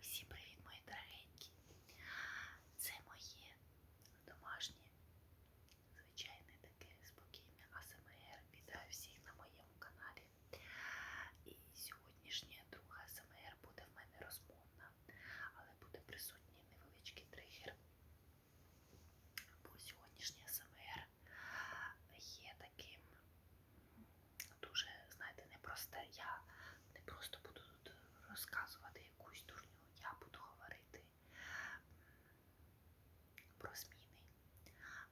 Усім привіт, мої дорогенькі! Це моє домашнє, звичайне таке спокійне АСМР. Вітаю всіх на моєму каналі. І сьогоднішня друга АСМР буде в мене розмовна, але буде присутній невеличкий тригер. Бо сьогоднішнє АСМР є таким дуже, знаєте, непросте. Я не просто буду тут розказувати якусь дурню. про зміни,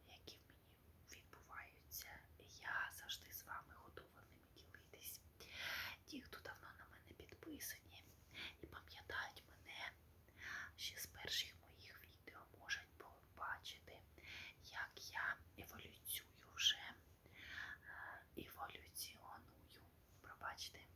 які в мені відбуваються. Я завжди з вами готова ними ділитись. Ті, хто давно на мене підписані і пам'ятають мене ще з перших моїх відео можуть побачити, як я еволюцію вже е, еволюціоную. Пробачте.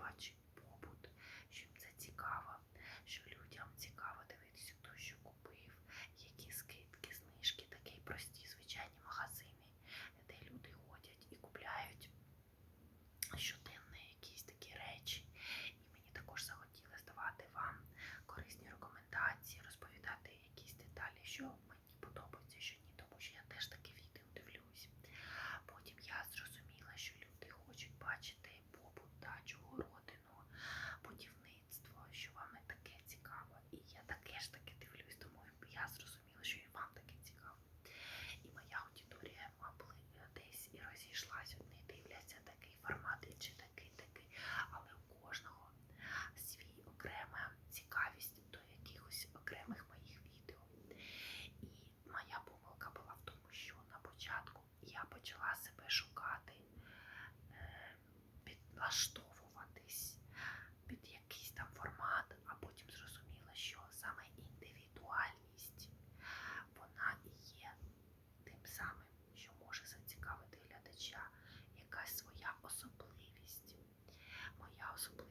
бачить побут, що це цікаво. теж таки дивлюсь, тому я зрозуміла, що і вам таке цікаво. І моя аудиторія, мабуть, десь і розійшлась, одні дивляться такий формат, чи такий, такий, але у кожного свій окрема цікавість до якихось окремих моїх відео. І моя помилка була в тому, що на початку я почала себе шукати, е, підлаштовувати. possible.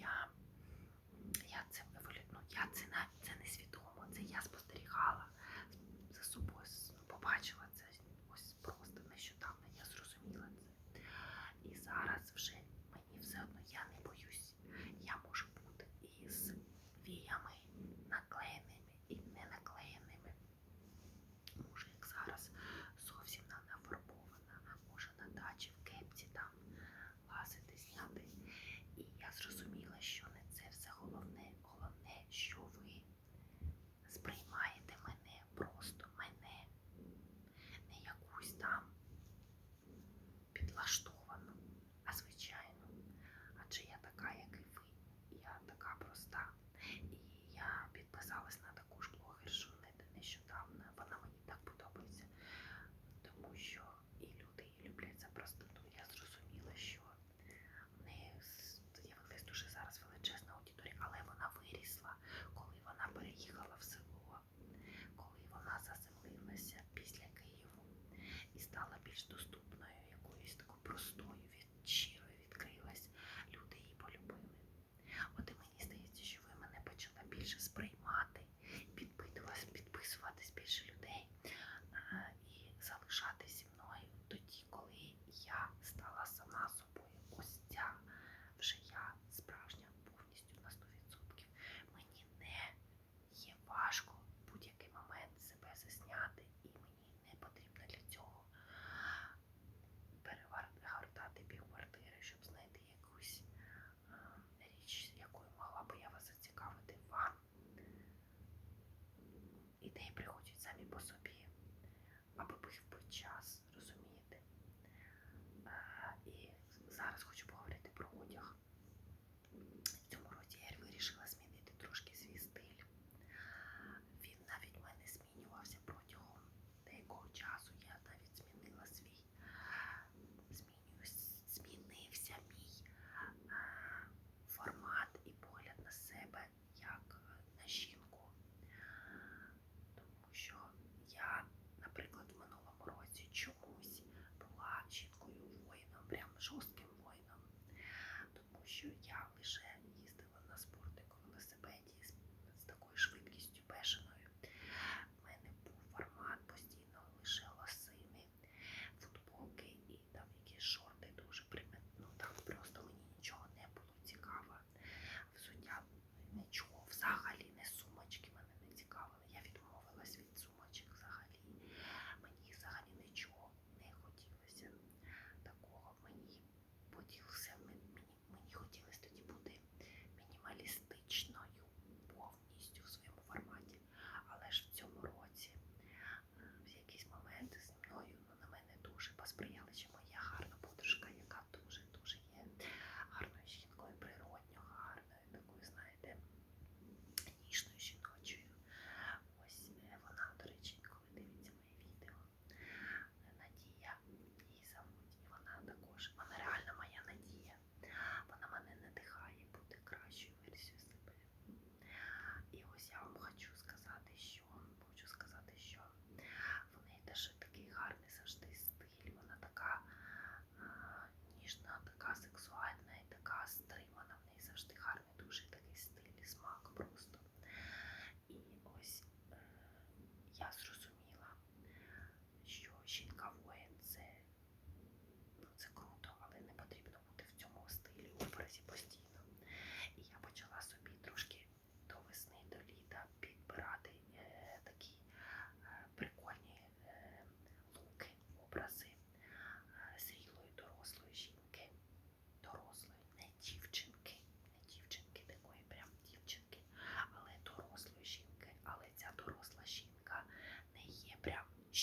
я я цим ну, я це навіть це не свідомо, це я спостерігала за собою, ну, побачила це ось просто нещодавно, я зрозуміла це. І зараз вже зрозуміла, що не стала більш доступною, якоюсь такою простою, від щирою відкрилась. Люди її полюбили. От і мені здається, що ви мене почали більше сприймати, підписуватись більше людей. час, розумієте? І зараз хочу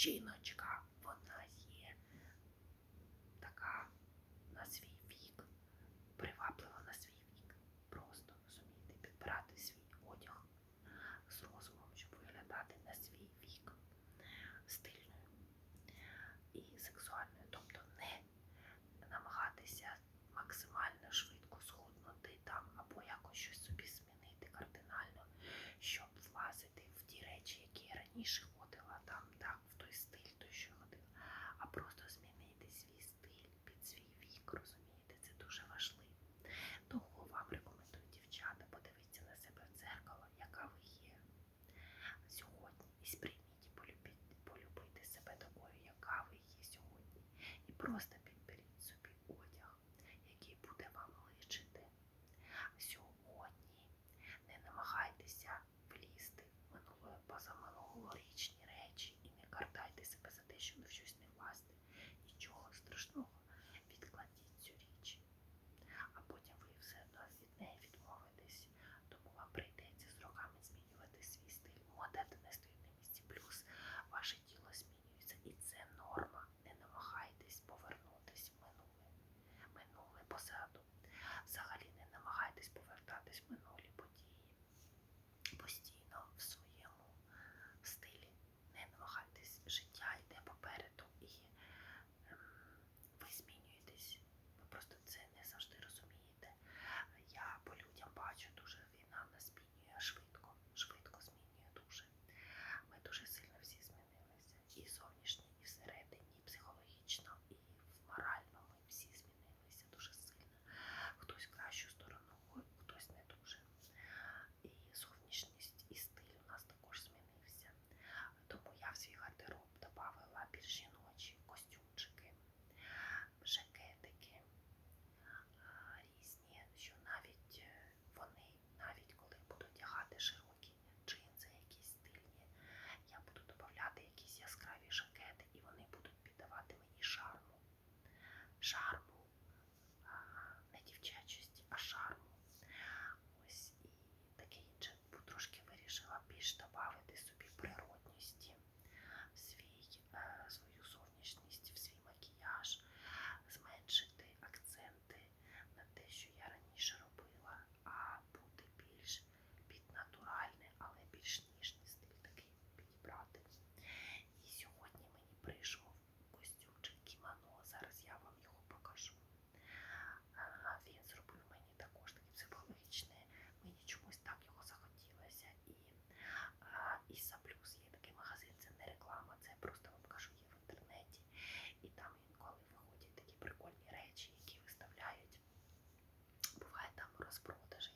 жіночка, вона є така на свій вік, приваблива на свій вік. Просто розумієте, підбирати свій одяг з розумом, щоб виглядати на свій вік стильною і сексуальною, тобто не намагатися максимально швидко схуднути там або якось щось собі змінити кардинально, щоб влазити в ті речі, які раніше. ваше тіло змінюється, і це норма. Не намагайтесь повернутись в минуле, минуле позаду. Взагалі не намагайтесь повертатись в минуле. shot розпродажей.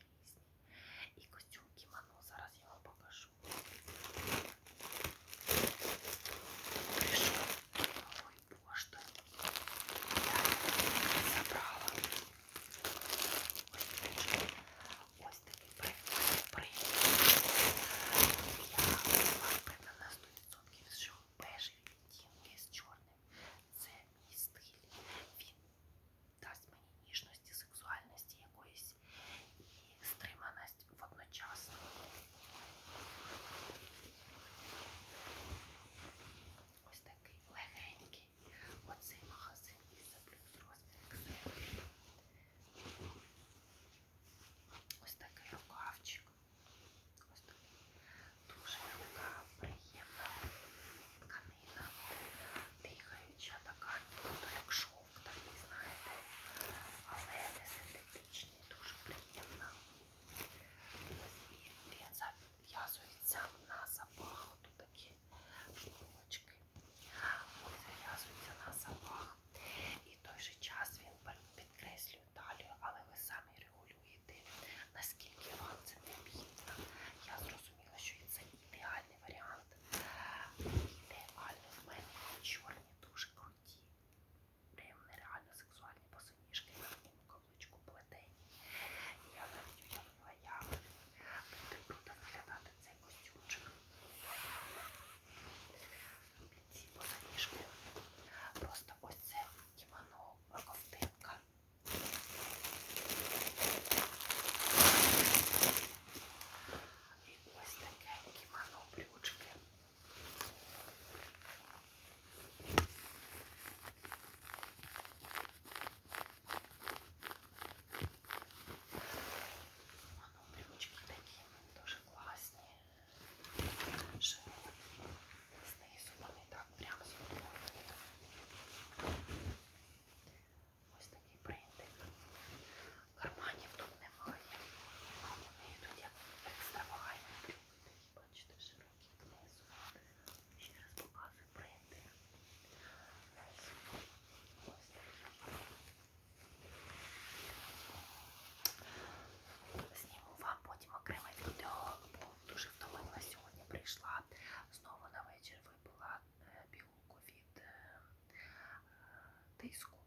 Tá escuro.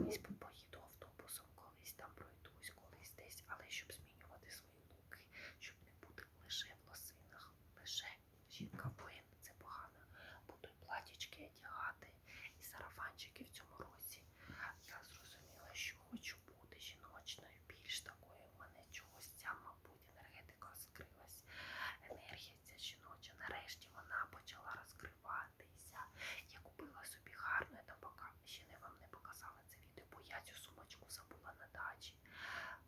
Колись би поїду автобусом, колись там пройдусь, колись десь, але щоб змінювати свої луки, щоб не бути лише в лосинах, лише жінка воїн це погано. Буду платічки одягати і сарафанчики я цю сумочку забула на дачі.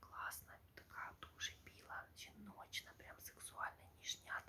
Класна, така дуже біла, жіночна, прям сексуальна, ніжня,